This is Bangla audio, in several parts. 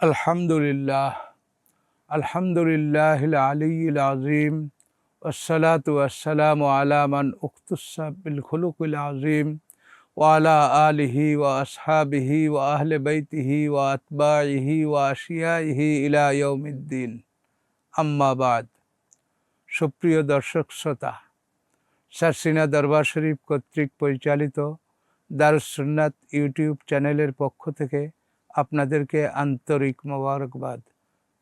الحمد لله الحمد لله العلي العظيم والصلاة والسلام على من اختص بالخلق العظيم وعلى آله وأصحابه وأهل بيته وأتباعه وأشيائه إلى يوم الدين أما بعد সুপ্রিয় দর্শক শ্রোতা সারসিনা দরবার শরীফ কর্তৃক পরিচালিত দারুসুন্নাত ইউটিউব চ্যানেলের পক্ষ থেকে আপনাদেরকে আন্তরিক মোবারকবাদ।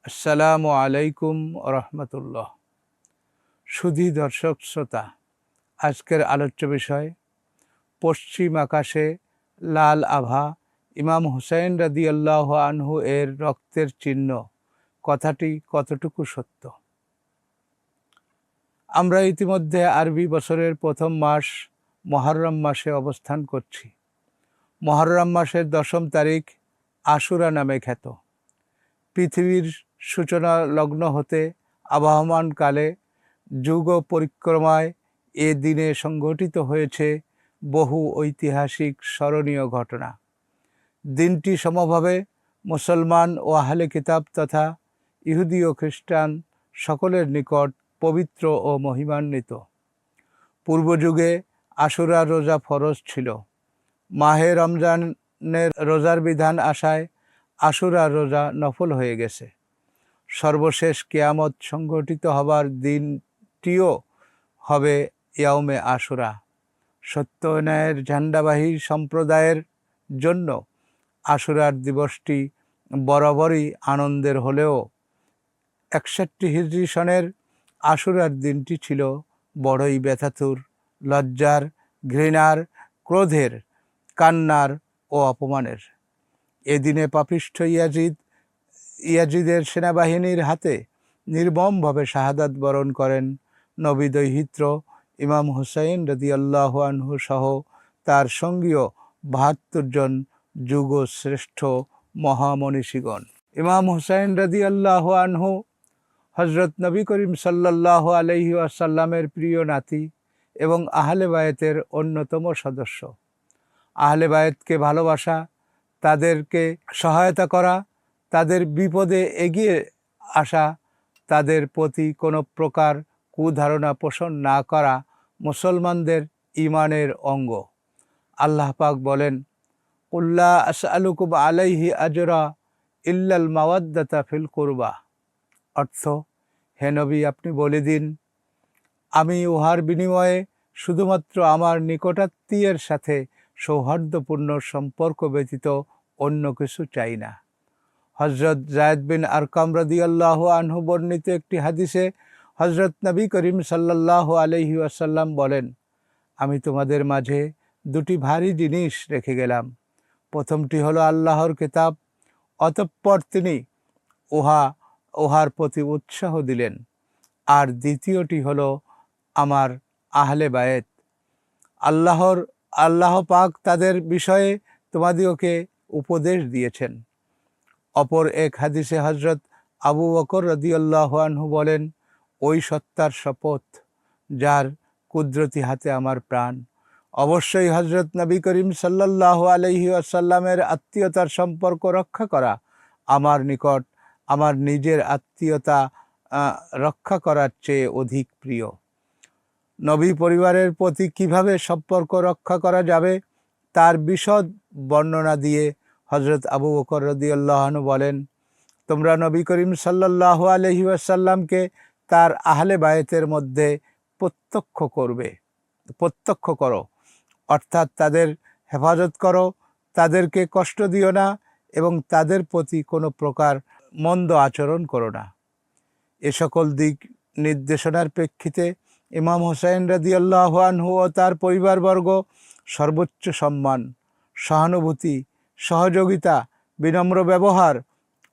আসসালামু আলাইকুম রহমতুল্লাহ। সুধী দর্শক শ্রোতা, আজকের আলোচ্য বিষয়, পশ্চিম আকাশে লাল আভা, ইমাম হুসাইন রাদি আল্লাহ আনহু এর রক্তের চিহ্ন, কথাটি কতটুকু সত্য? আমরা ইতিমধ্যে আরবি বছরের প্রথম মাস মহরম মাসে অবস্থান করছি। মহরম মাসের দশম তারিখ আশুরা নামে খ্যাত। পৃথিবীর সূচনা লগ্ন হতে আবহমান কালে যুগ পরিক্রমায় এ দিনে সংঘটিত হয়েছে বহু ঐতিহাসিক স্মরণীয় ঘটনা। দিনটি সমভাবে মুসলমান ও আহলে কিতাব তথা ইহুদি ও খ্রিস্টান সকলের নিকট পবিত্র ও মহিমান্বিত। পূর্বযুগে আশুরা রোজা ফরজ ছিল। মাহে রমজানের রোজার বিধান আশায় আশুরা রোজা নফল হয়ে গেছে। সর্বশেষ কেয়ামত সংগঠিত হবার দিনটিও হবে ইয়াউমে আশুরা। সত্য ন্যায়ের ঝান্ডাবাহী সম্প্রদায়ের জন্য আশুরার দিবসটি বরাবরই আনন্দের হলেও একষট্টি হিজরি সনের আশুরার দিনটি ছিল বড়ই ব্যথাতুর, লজ্জার, ঘৃণার, ক্রোধের, কান্নার অপমানের। এদিনে পাপিষ্ঠ ইয়াজিদ, ইয়াজিদের সেনাবাহিনীর হাতে নির্মমভাবে শাহাদাত বরণ করেন নবী দৈহিত্র, ইমাম হুসাইন রদি আল্লাহ আনহু সহ তার সঙ্গীয় বাহাত্তর জন যুগ শ্রেষ্ঠ মহামনীষীগণ। ইমাম হুসাইন রদি আল্লাহ আনহু হজরত নবী করিম সাল্লাহ আলহি আসাল্লামের প্রিয় নাতি এবং আহলে বায়েতের অন্যতম সদস্য। আহলে বায়েতকে ভালোবাসা, তাদেরকে সহায়তা করা, তাদের বিপদে এগিয়ে আসা, তাদের প্রতি কোনো প্রকার কুধারণা পোষণ না করা মুসলমানদের ইমানের অঙ্গ। আল্লাহ পাক বলেন উল্লাহ আস আলুকুব আলাইহি আজরা ইল্লাল মাওয়াদ্দাতা ফিল কুরবা। অর্থ, হে নবী, আপনি বলে দিন, আমি উহার বিনিময়ে শুধুমাত্র আমার নিকটাত্মীয়ের সাথে সৌহার্দ্যপূর্ণ সম্পর্ক ব্যতীত অন্য কিছু চাই না। হজরত জায়দ বিন আরকাম আল্লাহ আনহু বর্ণিত একটি হাদিসে হজরত নবী করিম সাল্লাহ আলহি আসাল্লাম বলেন, আমি তোমাদের মাঝে দুটি ভারী জিনিস রেখে গেলাম। প্রথমটি হলো আল্লাহর কিতাব, অতঃপর তিনি উহা, উহার প্রতি উৎসাহ দিলেন। আর দ্বিতীয়টি হলো আমার আহলে বায়েত। আল্লাহর আল্লাহ পাক তাদের বিষয়ে তোমাদিওকে উপদেশ দিয়েছেন। অপর এক হাদিসে হজরত আবু বকর রদিয়াল্লাহ আনহু বলেন, ওই সত্তার শপথ যার কুদরতি হাতে আমার প্রাণ। অবশ্যই হজরত নবী করিম সাল্লাহ আলহি আসাল্লামের আত্মীয়তার সম্পর্ক রক্ষা করা, আমার নিকট আমার নিজের আত্মীয়তা রক্ষা করার চেয়ে অধিক প্রিয়। নবী পরিবারের প্রতি কীভাবে সম্পর্ক রক্ষা করা যাবে, তার বিশদ বর্ণনা দিয়ে হজরত আবু বকর রদিউল্লাহনু বলেন, তোমরা নবী করিম সাল্লাহ আলহি আসাল্লামকে তার আহলে বায়েতের মধ্যে প্রত্যক্ষ করবে, প্রত্যক্ষ করো। অর্থাৎ তাদের হেফাজত করো, তাদেরকে কষ্ট দিও না এবং তাদের প্রতি কোনো প্রকার মন্দ আচরণ করো না। এ সকল দিক নির্দেশনার প্রেক্ষিতে ইমাম হোসাইন রাদি আল্লাহানহু ও তার পরিবারবর্গ সর্বোচ্চ সম্মান, সহানুভূতি, সহযোগিতা, বিনম্র ব্যবহার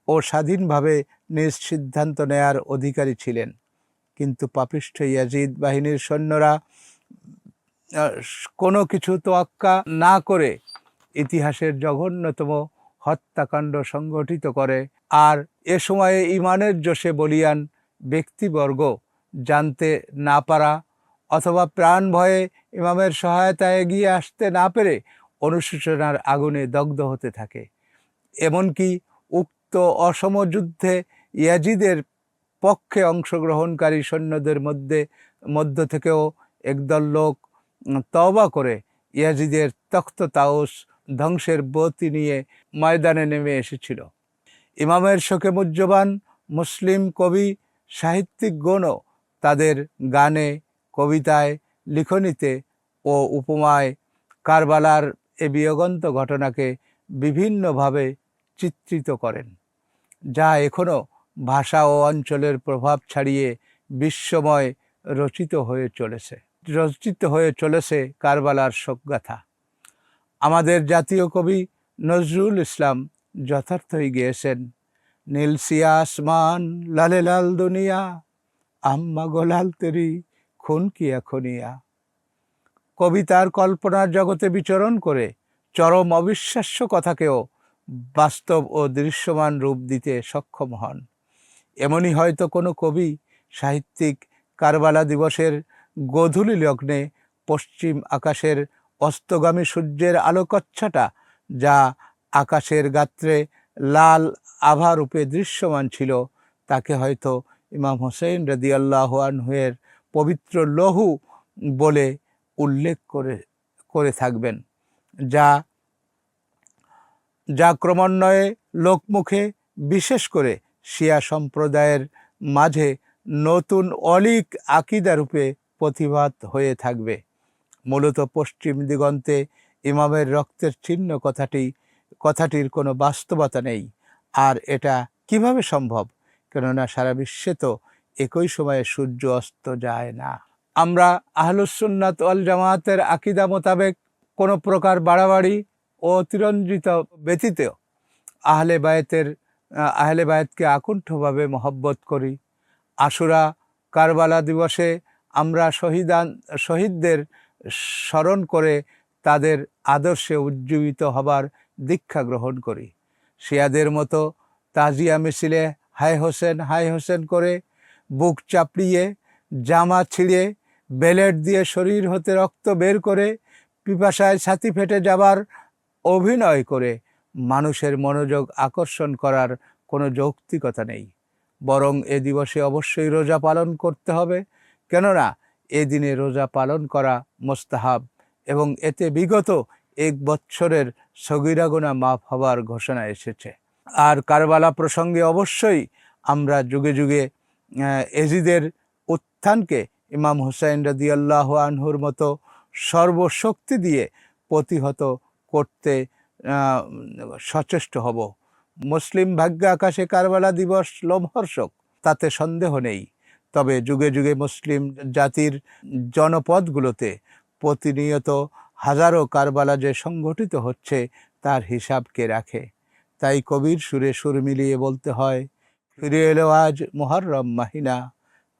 ও স্বাধীনভাবে নিজ সিদ্ধান্ত নেয়ার অধিকারী ছিলেন। কিন্তু পাপিষ্ঠ ইয়াজিদ বাহিনীর সৈন্যরা কোনো কিছু তোয়াক্কা না করে ইতিহাসের জঘন্যতম হত্যাকাণ্ড সংগঠিত করে। আর এ সময়ে ইমানের জোশে বলিয়ান ব্যক্তিবর্গ জানতে না পারা অথবা প্রাণ ভয়ে ইমামের সহায়তায় এগিয়ে আসতে না পেরে অনুশোচনার আগুনে দগ্ধ হতে থাকে। এমনকি উক্ত অসম যুদ্ধে ইয়াজিদের পক্ষে অংশগ্রহণকারী সৈন্যদের মধ্যে, মধ্য থেকেও একদল লোক তওবা করে ইয়াজিদের তখ্ত তাওস ধ্বংসের বতি নিয়ে ময়দানে নেমে এসেছিল। ইমামের শোকে মুজ্জবান মুসলিম কবি সাহিত্যিকগণও তাদের গানে, কবিতায়, লিখনিতে ও উপমায় কারবালার এ বিয়োগন্ত ঘটনাকে বিভিন্নভাবে চিত্রিত করেন, যা এখনও ভাষা ও অঞ্চলের প্রভাব ছাড়িয়ে বিশ্বময় রচিত হয়ে চলেছে, রচিত হয়ে চলেছে কারবালার শোকগাথা আমাদের জাতীয় কবি নজরুল ইসলাম যথার্থই গিয়েছেন নীলসিয়া আসমান লালে লাল দুনিয়া আম্মা গোলাল তেরি খুন কিয়া খুনিয়া কবিতার কল্পনার জগতে বিচরণ করে চরম অবিশ্বাস্য কথাকেও বাস্তব ও দৃশ্যমান রূপ দিতে সক্ষম হন। এমনই হয়তো কোনো কবি সাহিত্যিক কারবালা দিবসের গোধূলি লগ্নে পশ্চিম আকাশের অস্তগামী সূর্যের আলোকচ্ছটা যা আকাশের গাত্রে লাল আভা রূপে দৃশ্যমান ছিল, তাকে হয়তো ইমাম হোসেন রদি আল্লাহ আনহুয়ের পবিত্র লহু বলে উল্লেখ করে করে থাকবেন। যা যা ক্রমান্বয়ে লোকমুখে, বিশেষ করে শিয়া সম্প্রদায়ের মাঝে নতুন অলিক আকিদা রূপে প্রতিভাত হয়ে থাকবে। মূলত পশ্চিম দিগন্তে ইমামের রক্তের চিহ্ন কথাটি, কথাটির কোনো বাস্তবতা নেই। আর এটা কীভাবে সম্ভব? কেননা সারা বিশ্বে তো একই সময়ে সূর্য অস্ত যায় না। আমরা আহলুসুন্নাত ওয়াল জামায়াতের আকিদা মোতাবেক কোনো প্রকার বাড়াবাড়ি ও অতিরঞ্জিত ব্যতীত আহলে বায়েতের, আহলে বায়েতকে আকুণ্ঠভাবে মহব্বত করি। আশুরা কারবালা দিবসে আমরা শহীদান, শহীদদের স্মরণ করে তাদের আদর্শে উজ্জীবিত হবার দীক্ষা গ্রহণ করি। শিয়াদের মতো তাজিয়া মিছিলে হায় হোসেন হাই হোসেন করে বুক চাপড়িয়ে, জামা ছিঁড়ে বেলেট দিয়ে শরীর হতে রক্ত বের করে, পিপাসায় ছাতি ফেটে যাবার অভিনয় করে মানুষের মনোযোগ আকর্ষণ করার কোনো যৌক্তিকতা নেই। বরং এ দিবসে অবশ্যই রোজা পালন করতে হবে। কেননা, এ দিনে রোজা পালন করা মোস্তাহাব এবং এতে বিগত এক বৎসরের সগিরাগুনা মাফ হবার ঘোষণা এসেছে। আর কারবালা প্রসঙ্গে অবশ্যই আমরা যুগে যুগে এজিদের উত্থানকে ইমাম হুসাইন রাদিয়াল্লাহ আনহুর মতো সর্বশক্তি দিয়ে প্রতিহত করতে সচেষ্ট হব। মুসলিম ভাগ্য আকাশে কারবালা দিবস লোমহর্ষক, তাতে সন্দেহ নেই। তবে যুগে যুগে মুসলিম জাতির জনপদগুলোতে প্রতিনিয়ত হাজারো কারবালা যে সংগঠিত হচ্ছে, তার হিসাব কে রাখে। তাই কবির সুরে সুর মিলিয়ে বলতে হয়, ফিরে এলো আজ মোহররম মাহিনা,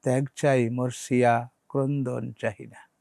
ত্যাগ চাই মর্সিয়া ক্রন্দন চাহিনা।